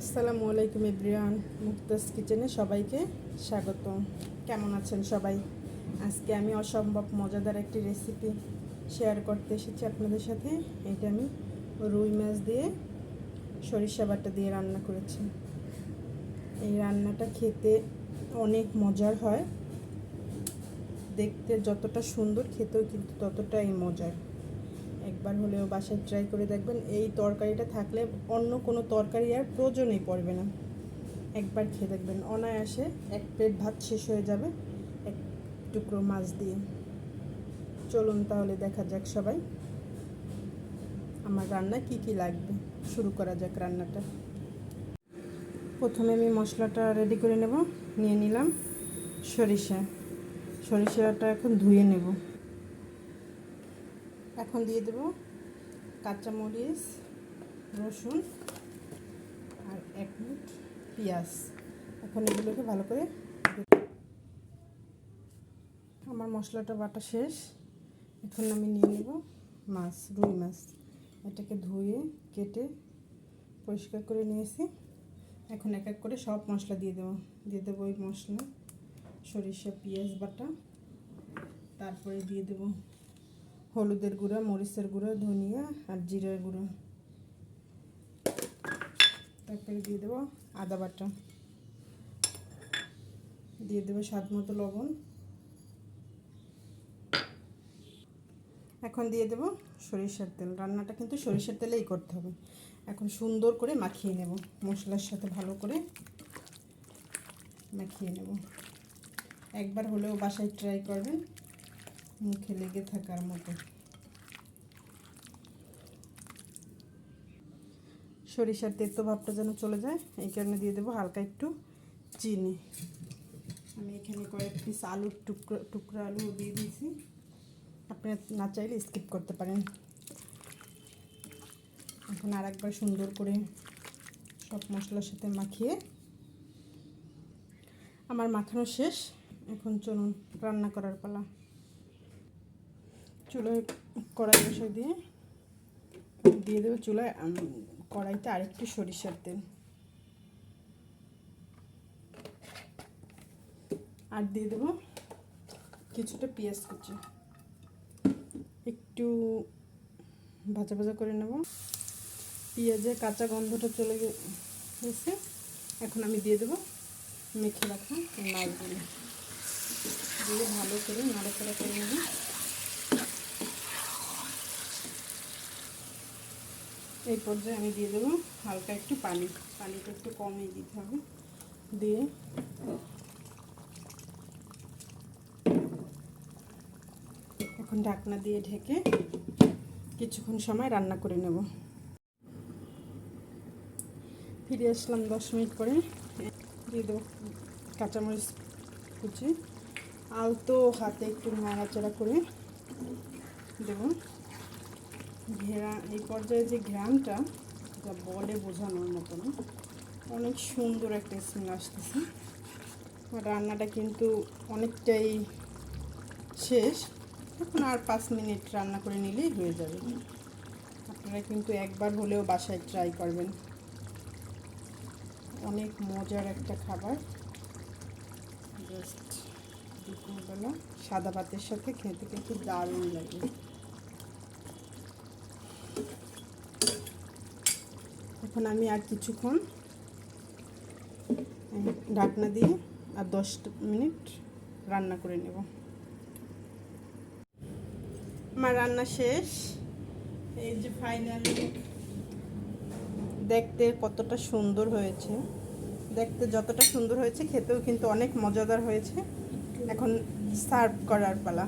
আসসালামু আলাইকুম ইব্রিয়ান মুক্তাস কিচেনে সবাইকে স্বাগত কেমন আছেন সবাই? আজকে আমি অসম্ভব মজাদার একটি রেসিপি শেয়ার করতে এসেছি আপনাদের সাথে। এটা আমি রুই মাছ দিয়ে সরিষা বাটা দিয়ে রান্না করেছি। এই রান্নাটা খেতে অনেক মজার হয়। দেখতে যতটা সুন্দর, খেতেও কিন্তু ততটাই মজার। একবার হলেও বাসায় ট্রাই করে দেখবেন, এই তরকারিটা থাকলে অন্য কোনো তরকারি আর প্রয়োজনই পড়বে না। একবার খেয়ে দেখবেন, অনায়াসে এক প্লেট ভাত শেষ হয়ে যাবে, এক টুকরো মাছ দিয়ে। চলুন তাহলে দেখা যাক সবাই, আমার রান্না কি কি লাগবে। শুরু করা যাক রান্নাটা। প্রথমে আমি মশলাটা রেডি করে নেব, নিয়ে নিলাম সরিষা। সরিষাটা এখন ধুয়ে নেব। এখন দিয়ে দেব কাঁচামরিচ, রসুন আর এক মিনিট পেঁয়াজ। এখন এগুলোকে ভালো করে আমার মশলাটা বাটা শেষ। এখন আমি নিয়ে নেব মাছ, রুই মাছ। এটাকে ধুয়ে, কেটে পরিষ্কার করে নিয়েছি। এখন এক এক করে সব মশলা দিয়ে দেবো। দিয়ে দেবো ওই মশলা, সরিষা, পেঁয়াজ বাটা। তারপরে দিয়ে দেবো হলুদের গুঁড়া, মরিচের গুঁড়ো, ধনিয়া আর জিরার গুঁড়ো। তারপরে দিয়ে দেবো আদা বাটা। দিয়ে দেবো স্বাদ মতো লবণ। এখন দিয়ে দেবো সরিষার তেল। রান্নাটা কিন্তু সরিষার তেলেই করতে হবে। এখন সুন্দর করে মাখিয়ে নেব। মশলার সাথে ভালো করে মাখিয়ে নেব। একবার হলেও বাসায় ট্রাই করবেন। মুখে লেগে থাকার মতো। সরিষার তেতো ভাবটা যেন চলে যায়, এই কারণে দিয়ে দেবো হালকা একটু চিনি। আমি এখানে কয়েক পিস আলুর টুকরো টুকরো আলু দিয়ে দিয়েছি। আপনি না চাইলে স্কিপ করতে পারেন। এখন আর একবার সুন্দর করে সব মশলার সাথে মাখিয়ে আমার মাখানো শেষ। এখন চলুন রান্না করার পালা। চুলায় কড়াই বসে দিয়ে দিয়ে দেবো চুলায় কড়াইতে আরেকটু সরিষার তেল। আর দিয়ে দেবো কিছুটা পেঁয়াজ কুচি। একটু ভাজা ভাজা করে নেব। পেঁয়াজের কাঁচা গন্ধটা চলে গেছে। এখন আমি দিয়ে দেবো মেখে রাখা মাছগুলো দিয়ে ভালো করে নাড়াচাড়া করে নেব। এই পর্যায়ে আমি দিয়ে দেবো হালকা একটু পানি। পানিটা একটু কমই দিতে হবে। দিয়ে এখন ঢাকনা দিয়ে ঢেকে কিছুক্ষণ সময় রান্না করে নেব। ফিরে আসলাম দশ মিনিট পরে। দিয়ে দেবো কাঁচামরিচ কুচি। আলতো হাতে একটু নাড়াচাড়া করে দেব। ঘেরা এই পর্যায়ে যে ঘ্রামটা যা বলে বোঝানোর মতো না অনেক সুন্দর একটা স্মেল আসতেছে। রান্নাটা কিন্তু অনেকটাই শেষ। এখন আর পাঁচ মিনিট রান্না করে নিলেই হয়ে যাবে। আপনারা কিন্তু একবার হলেও বাসায় ট্রাই করবেন। অনেক মজার একটা খাবার। জাস্ট দুপুরবেলা সাদা ভাতের সাথে খেতে কিন্তু দারুণ লাগে। এখন আমি আর কিছুক্ষণ ঢাকনা দিয়ে আর দশ মিনিট রান্না করে নেব। আমার রান্না শেষ। এই যে ফাইনালি দেখতে কতটা সুন্দর হয়েছে। দেখতে যতটা সুন্দর হয়েছে, খেতেও কিন্তু অনেক মজাদার হয়েছে। এখন সার্ভ করার পালা।